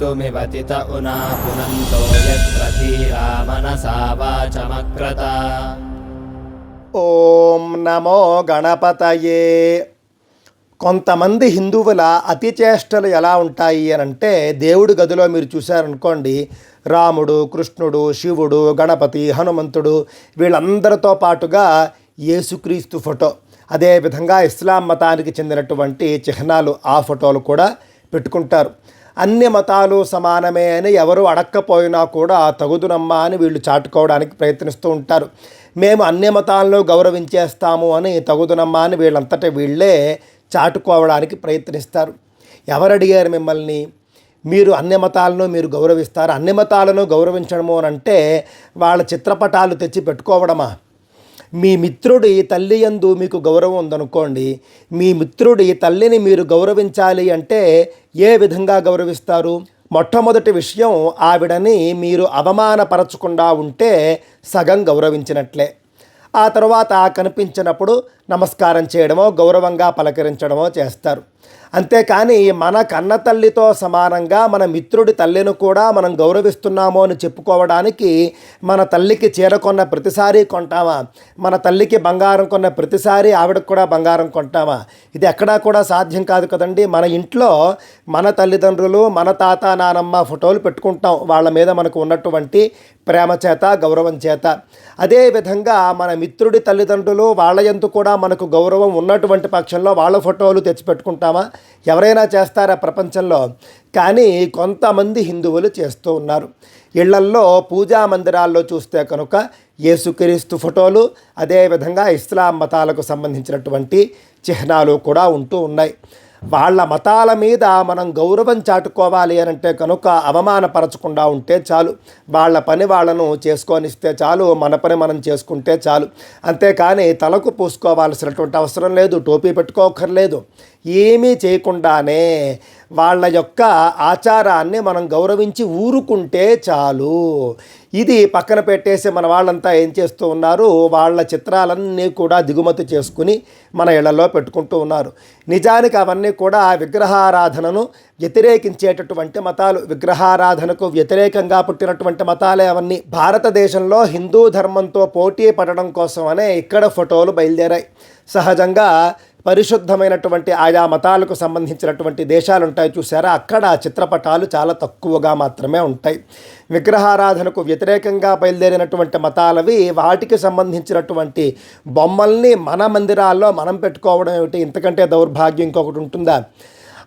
मृत्युमिवतित उना पुनन्तो यत्र धीरा मनसा वाचमक्रत ఓం నమో గణపతయే కొంతమంది హిందువుల అతి చేష్టలు ఎలా ఉంటాయి అని అంటే దేవుడి గదిలో మీరు చూశారనుకోండి రాముడు కృష్ణుడు శివుడు గణపతి హనుమంతుడు వీళ్ళందరితో పాటుగా యేసుక్రీస్తు ఫోటో అదేవిధంగా ఇస్లాం మతానికి చెందినటువంటి చిహ్నాలు ఆ ఫోటోలు కూడా పెట్టుకుంటారు అన్ని మతాలు సమానమే అని ఎవరు అడక్కపోయినా కూడా తగుదునమ్మా అని వీళ్ళు చాటుకోవడానికి ప్రయత్నిస్తూ ఉంటారు. మేము అన్ని మతాలను గౌరవించేస్తాము అని తగుదునమ్మా అని వీళ్ళంతట వీళ్ళే చాటుకోవడానికి ప్రయత్నిస్తారు. ఎవరు అడిగారు మిమ్మల్ని? మీరు అన్ని మతాలను మీరు గౌరవిస్తారు? అన్ని మతాలను గౌరవించడము అని అంటే వాళ్ళ చిత్రపటాలు తెచ్చి పెట్టుకోవడమా? మీ మిత్రుడి తల్లి యందు మీకు గౌరవం ఉందనుకోండి మీ మిత్రుడి తల్లిని మీరు గౌరవించాలి అంటే ఏ విధంగా గౌరవిస్తారు? మొట్టమొదటి విషయం ఆవిడని మీరు అవమానపరచకుండా ఉంటే సగం గౌరవించినట్లే. ఆ తర్వాత కనిపించినప్పుడు నమస్కారం చేయడమో గౌరవంగా పలకరించడమో చేస్తారు. అంతేకాని మన కన్న తల్లితో సమానంగా మన మిత్రుడి తల్లిని కూడా మనం గౌరవిస్తున్నాము అని చెప్పుకోవడానికి మన తల్లికి చీర కొన్న ప్రతిసారి కొంటామా? మన తల్లికి బంగారం కొన్న ప్రతిసారి ఆవిడకు కూడా బంగారం కొంటామా? ఇది ఎక్కడా కూడా సాధ్యం కాదు కదండి. మన ఇంట్లో మన తల్లిదండ్రులు మన తాత నానమ్మ ఫోటోలు పెట్టుకుంటాం. వాళ్ళ మీద మనకు ఉన్నటువంటి ప్రేమ చేత గౌరవం చేత. అదేవిధంగా మన మిత్రుడి తల్లిదండ్రులు వాళ్ళ ఎందు కూడా మనకు గౌరవం ఉన్నటువంటి పక్షంలో వాళ్ళ ఫోటోలు తెచ్చిపెట్టుకుంటామా ఎవరైనా చేస్తారా ప్రపంచంలో? కానీ కొంతమంది హిందువులు చేస్తూ ఉన్నారు. ఇళ్ళల్లో పూజా మందిరాల్లో చూస్తే కనుక యేసుక్రీస్తు ఫోటోలు అదేవిధంగా ఇస్లాం మతాలకు సంబంధించినటువంటి చిహ్నాలు కూడా ఉంటూ ఉన్నాయి. వాళ్ళ మతాల మీద మనం గౌరవం చాటుకోవాలి అని అంటే కనుక అవమానపరచకుండా ఉంటే చాలు. వాళ్ళ పని వాళ్ళను చేసుకొనిస్తే చాలు మన పని మనం చేసుకుంటే చాలు. అంతేకాని తలకు పూసుకోవాల్సినటువంటి అవసరం లేదు టోపీ పెట్టుకోకర్లేదు ఏమీ చేయకుండానే వాళ్ళ యొక్క ఆచారాన్ని మనం గౌరవించి ఊరుకుంటే చాలు. ఇది పక్కన పెట్టేసి మన వాళ్ళంతా ఏం చేస్తూ ఉన్నారు? వాళ్ళ చిత్రాలన్నీ కూడా దిగుమతి చేసుకుని మన ఇళ్ళలో పెట్టుకుంటూ ఉన్నారు. నిజానికి అవన్నీ కూడా విగ్రహారాధనను వ్యతిరేకించేటటువంటి మతాలు విగ్రహారాధనకు వ్యతిరేకంగా పుట్టినటువంటి మతాలే అవన్నీ. భారతదేశంలో హిందూ ధర్మంతో పోటీ పడడం కోసమనే ఇక్కడ ఫోటోలు బయలుదేరాయి. సహజంగా పరిశుద్ధమైనటువంటి ఆయా మతాలకు సంబంధించినటువంటి దేశాలు ఉంటాయి చూసారా అక్కడ చిత్రపటాలు చాలా తక్కువగా మాత్రమే ఉంటాయి. విగ్రహారాధనకు వ్యతిరేకంగా బయలుదేరినటువంటి మతాలవి వాటికి సంబంధించినటువంటి బొమ్మల్ని మన మందిరాల్లో మనం పెట్టుకోవడం ఏమిటి? ఇంతకంటే దౌర్భాగ్యం ఇంకొకటి ఉంటుందా?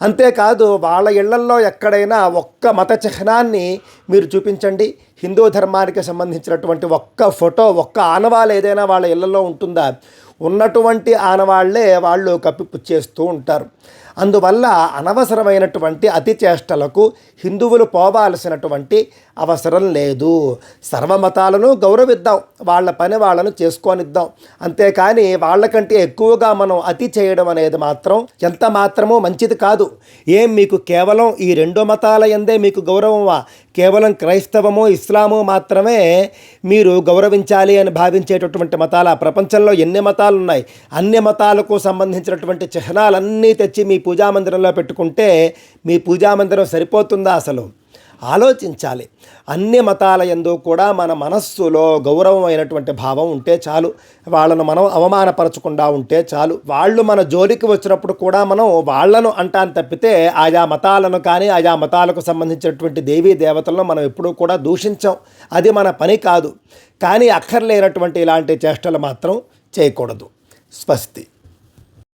అంతేకాదు వాళ్ళ ఇళ్ళల్లో ఎక్కడైనా ఒక్క మత చిహ్నాన్ని మీరు చూపించండి. హిందూ ధర్మానికి సంబంధించినటువంటి ఒక్క ఫోటో ఒక్క ఆనవాలు ఏదైనా వాళ్ళ ఇళ్ళలో ఉంటుందా? ఉన్నటువంటి ఆనవాళ్ళే వాళ్ళు కప్పిపుచ్చేస్తూ ఉంటారు. అందువల్ల అనవసరమైనటువంటి అతి చేష్టలకు హిందువులు పోవాల్సినటువంటి అవసరం లేదు. సర్వమతాలను గౌరవిద్దాం వాళ్ళ పని వాళ్ళను చేసుకొనిద్దాం. అంతేకాని వాళ్ళకంటే ఎక్కువగా మనం అతి చేయడం అనేది మాత్రం ఎంత మాత్రమో మంచిది కాదు. ఏం మీకు కేవలం ఈ రెండు మతాల ఎందే మీకు గౌరవమా? కేవలం క్రైస్తవము ఇస్లాము మాత్రమే మీరు గౌరవించాలి అని భావించేటటువంటి మతాల. ప్రపంచంలో ఎన్ని మతాలు ఉన్నాయి అన్ని మతాలకు సంబంధించినటువంటి చిహ్నాలన్నీ తెచ్చి మీ పూజా మందిరంలో పెట్టుకుంటే మీ పూజా మందిరం సరిపోతుందా అసలు? ఆలోచించాలి. అన్ని మతాల ఎందు కూడా మన మనస్సులో గౌరవమైనటువంటి భావం ఉంటే చాలు. వాళ్ళను మనం అవమానపరచకుండా ఉంటే చాలు. వాళ్ళు మన జోలికి వచ్చినప్పుడు కూడా మనం వాళ్ళను అంటాను తప్పితే ఆయా మతాలను కానీ ఆయా మతాలకు సంబంధించినటువంటి దేవీ దేవతలను మనం ఎప్పుడూ కూడా దూషించాం. అది మన పని కాదు. కానీ అక్కర్లేనటువంటి ఇలాంటి చేష్టలు మాత్రం చేయకూడదు. స్వస్తి.